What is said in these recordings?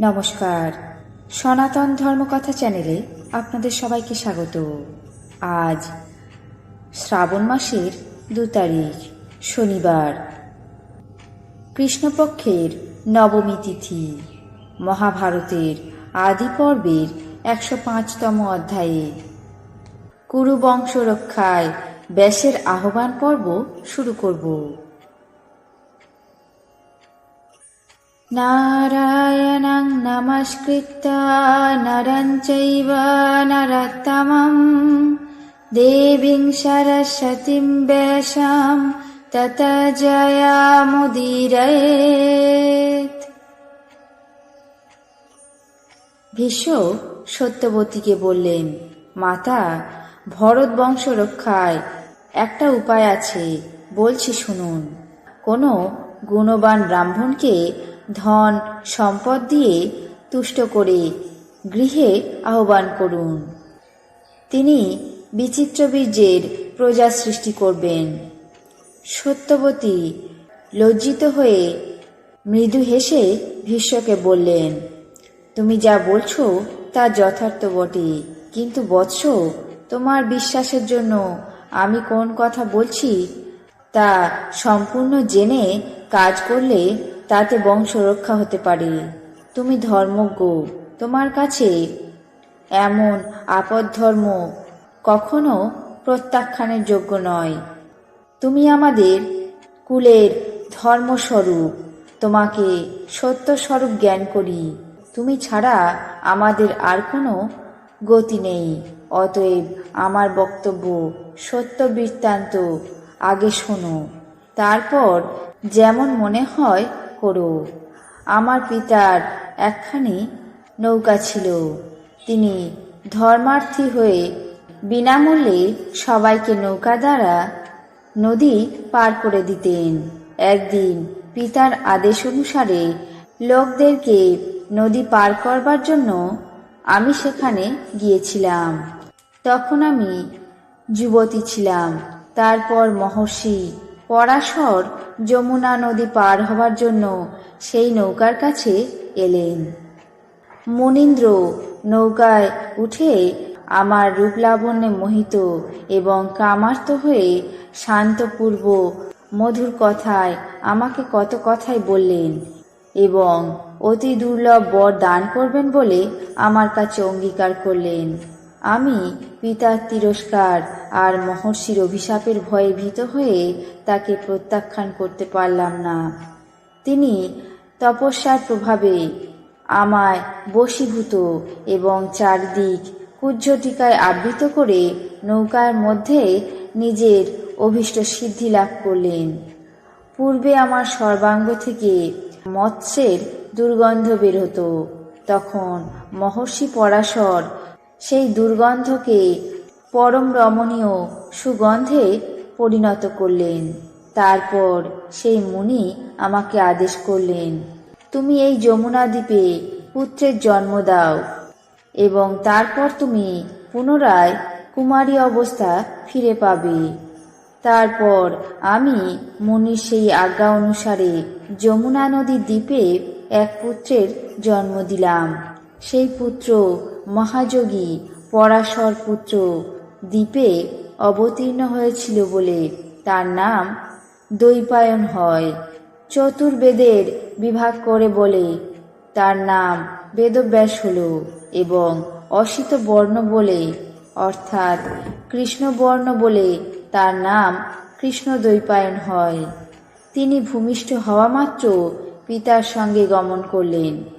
নমস্কার। সনাতন ধর্মকথা চ্যানেলে আপনাদের সবাইকে স্বাগত। আজ শ্রাবণ মাসের দু তারিখ, শনিবার। কৃষ্ণপক্ষের নবমী তিথি, মহাভারতের আদি পর্বের একশো পাঁচতম অধ্যায়ে। কুরু বংশ রক্ষায় ব্যাসের আহ্বান পর্ব শুরু করব। नारायणं नमस्कृत्य नरं चैव नरोत्तमं देवीं सरस्वतीं वेषां तत जयामुदीरयेत् ভীষ্ম সত্যবতীকে বললেন মাতা ভরত বংশ রক্ষায় একটা উপায় আছে বলছি শুনুন কোনো গুণবান ব্রাহ্মণকে ধন, সম্পদ দিয়ে তুষ্ট করে গৃহে আহ্বান করুন। তিনি বিচিত্র বীর্যের প্রজা সৃষ্টি করবেন। সত্যবতী, লজ্জিত হয়ে মৃদু হেসে ভীষ্মকে বললেন, তুমি যা বলছো তা যথার্থ বটে, কিন্তু বৎস, তোমার বিশ্বাসের জন্য আমি কোন কথা বলছি তা সম্পূর্ণ জেনে কাজ করলে তাতে বংশ রক্ষা হতে পারে। তুমি ধর্মজ্ঞ, তোমার কাছে এমন আপদ ধর্ম কখনো প্রত্যাখ্যানের যোগ্য নয়। তুমি আমাদের কুলের ধর্মস্বরূপ, তোমাকে সত্য স্বরূপ জ্ঞান করি। তুমি ছাড়া আমাদের আর কোনো গতি নেই। অতএব আমার বক্তব্য সত্য বৃত্তান্ত, আগে শোনো। তারপর যেমন মনে হয় করো। আমার পিতার একখানি নৌকা ছিল। তিনি ধর্মার্থী হয়ে বিনামূল্যে সবাইকে নৌকা দ্বারা নদী পার করে দিতেন। একদিন পিতার আদেশ অনুসারে লোকদেরকে নদী পার করবার জন্য আমি সেখানে গিয়েছিলাম। তখন আমি যুবতী ছিলাম। তারপর মহর্ষি পরাশর যমুনা নদী পার হবার জন্য সেই নৌকার কাছে এলেন। মুনীন্দ্র নৌকায় উঠে আমার রূপলাবণ্যে মোহিত এবং কামার্ত হয়ে শান্তপূর্ব মধুর কথায় আমাকে কত কথাই বললেন এবং অতি দুর্লভ বর দান করবেন বলে আমার কাছে অঙ্গীকার করলেন। আমি পিতার তিরস্কার আর মহর্ষির অভিশাপের ভয়ে ভীত হয়ে তাকে প্রত্যাখ্যান করতে পারলাম না। তিনি তপস্যার প্রভাবে আমায় বশীভূত এবং চারদিক কুজ্জটিকায় আবৃত করে নৌকার মধ্যে নিজের অভিষ্ট সিদ্ধি লাভ করলেন। পূর্বে আমার সর্বাঙ্গ থেকে মৎস্যের দুর্গন্ধ বের হতো। তখন মহর্ষি পরাশর সেই দুর্গন্ধকে পরম রমণীয় সুগন্ধে পরিণত করলেন। তারপর সেই মুনি আমাকে আদেশ করলেন, তুমি এই যমুনা দ্বীপে পুত্রের জন্ম দাও এবং তারপর তুমি পুনরায় কুমারী অবস্থা ফিরে পাবে। তারপর আমি মুনির সেই আজ্ঞা অনুসারে যমুনা নদীর দ্বীপে এক পুত্রের জন্ম দিলাম। সেই পুত্র মহাযোগী পরাশর পুত্র দ্বীপে অবতীর্ণ হয়েছিল বলে তার নাম দৈপায়ন হয়। চতুর্বেদের বিভাগ করে বলে তার নাম বেদব্যাস হল এবং অসিত বর্ণ বলে, অর্থাৎ কৃষ্ণবর্ণ বলে তার নাম কৃষ্ণ দৈপায়ন হয়। তিনি ভূমিষ্ঠ হওয়া মাত্র পিতার সঙ্গে গমন করলেন।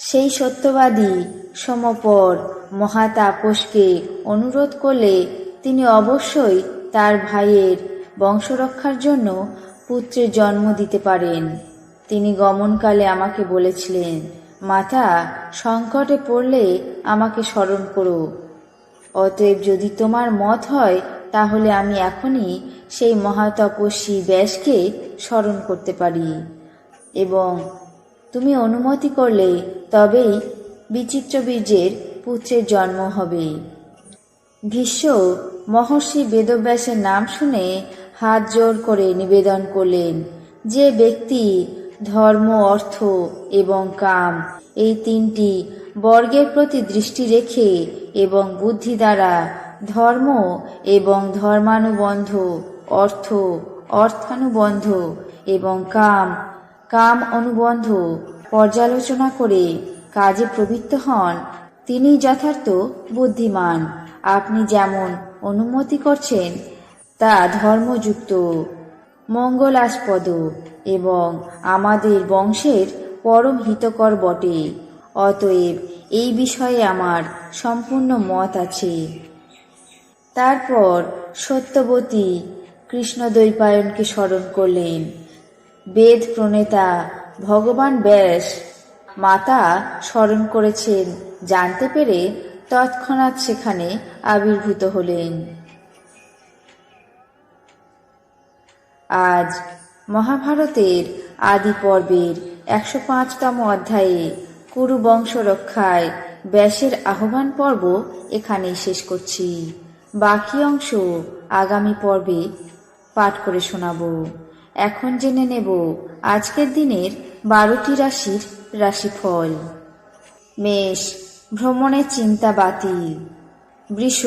সেই সত্যবাদী সমপর মহাতাপসকে অনুরোধ করলে তিনি অবশ্যই তার ভাইয়ের বংশরক্ষার জন্য পুত্রের জন্ম দিতে পারেন। তিনি গমনকালে আমাকে বলেছিলেন, মাতা, সংকটে পড়লে আমাকে স্মরণ করো। অতএব যদি তোমার মত হয়, তাহলে আমি এখনই সেই মহাতপস্বী ব্যাসকে স্মরণ করতে পারি। এবং তুমি অনুমতি করলে তবেই বিচিত্র বীর্যের পুত্রের জন্ম হবে। ভীষ্ম মহর্ষি বেদব্যাসের নাম শুনে হাত জোর করে নিবেদন করলেন, যে ব্যক্তি, ধর্ম, অর্থ এবং কাম, এই তিনটি বর্গের প্রতি দৃষ্টি রেখে এবং বুদ্ধি দ্বারা ধর্ম এবং ধর্মানুবন্ধ, অর্থ, অর্থানুবন্ধ এবং কাম কাম অনুবন্ধ পর্যালোচনা করে কাজে প্রবৃত্ত হন। তিনি যথার্থ বুদ্ধিমান। আপনি যেমন অনুমতি করছেন, তা ধর্মযুক্ত, মঙ্গলাস্পদ এবং আমাদের বংশের পরম হিতকর বটে। অতএব এই বিষয়ে আমার সম্পূর্ণ মত আছে। তারপর সত্যবতী কৃষ্ণদ্বৈপায়নকে স্মরণ করলেন। বেদ প্রণেতা ভগবান ব্যাস মাতা স্মরণ করেছেন। জানতে পেরে তৎক্ষণাৎ সেখানে আবির্ভূত হলেন। আজ মহাভারতের আদি পর্বের একশো পাঁচতম অধ্যায়ে কুরু বংশ রক্ষায় ব্যাসের আহ্বান পর্ব এখানেই শেষ করছি। বাকি অংশ আগামী পর্বে পাঠ করে শোনাবো। এখন জেনে নেব আজকের দিনের বারোটি রাশির রাশিফল। মেষ, ভ্রমণের চিন্তা বাতিল। বৃষ,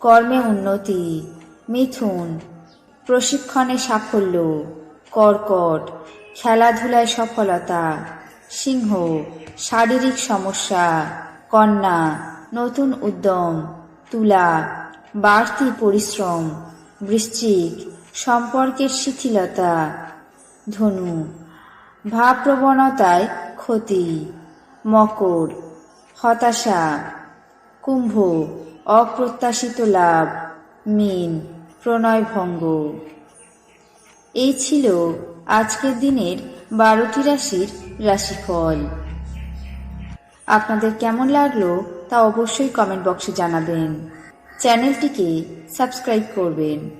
কর্মে উন্নতি। মিথুন, প্রশিক্ষণে সাফল্য। কর্কট, খেলাধুলায় সফলতা। সিংহ, শারীরিক সমস্যা। কন্যা, নতুন উদ্যম। তুলা, বাড়তি পরিশ্রম। বৃশ্চিক সম্পর্কের শিথিলতা, ধনু, ভাবপ্রবণতায় ক্ষতি, মকর, হতাশা, কুম্ভ, অপ্রত্যাশিত লাভ, মিন প্রণয় ভঙ্গ এই ছিল আজকের দিনের বারোটি রাশির রাশিফল। আপনাদের কেমন লাগল তা অবশ্যই কমেন্ট বক্সে জানাবেন। চ্যানেলটিকে সাবস্ক্রাইব করবেন।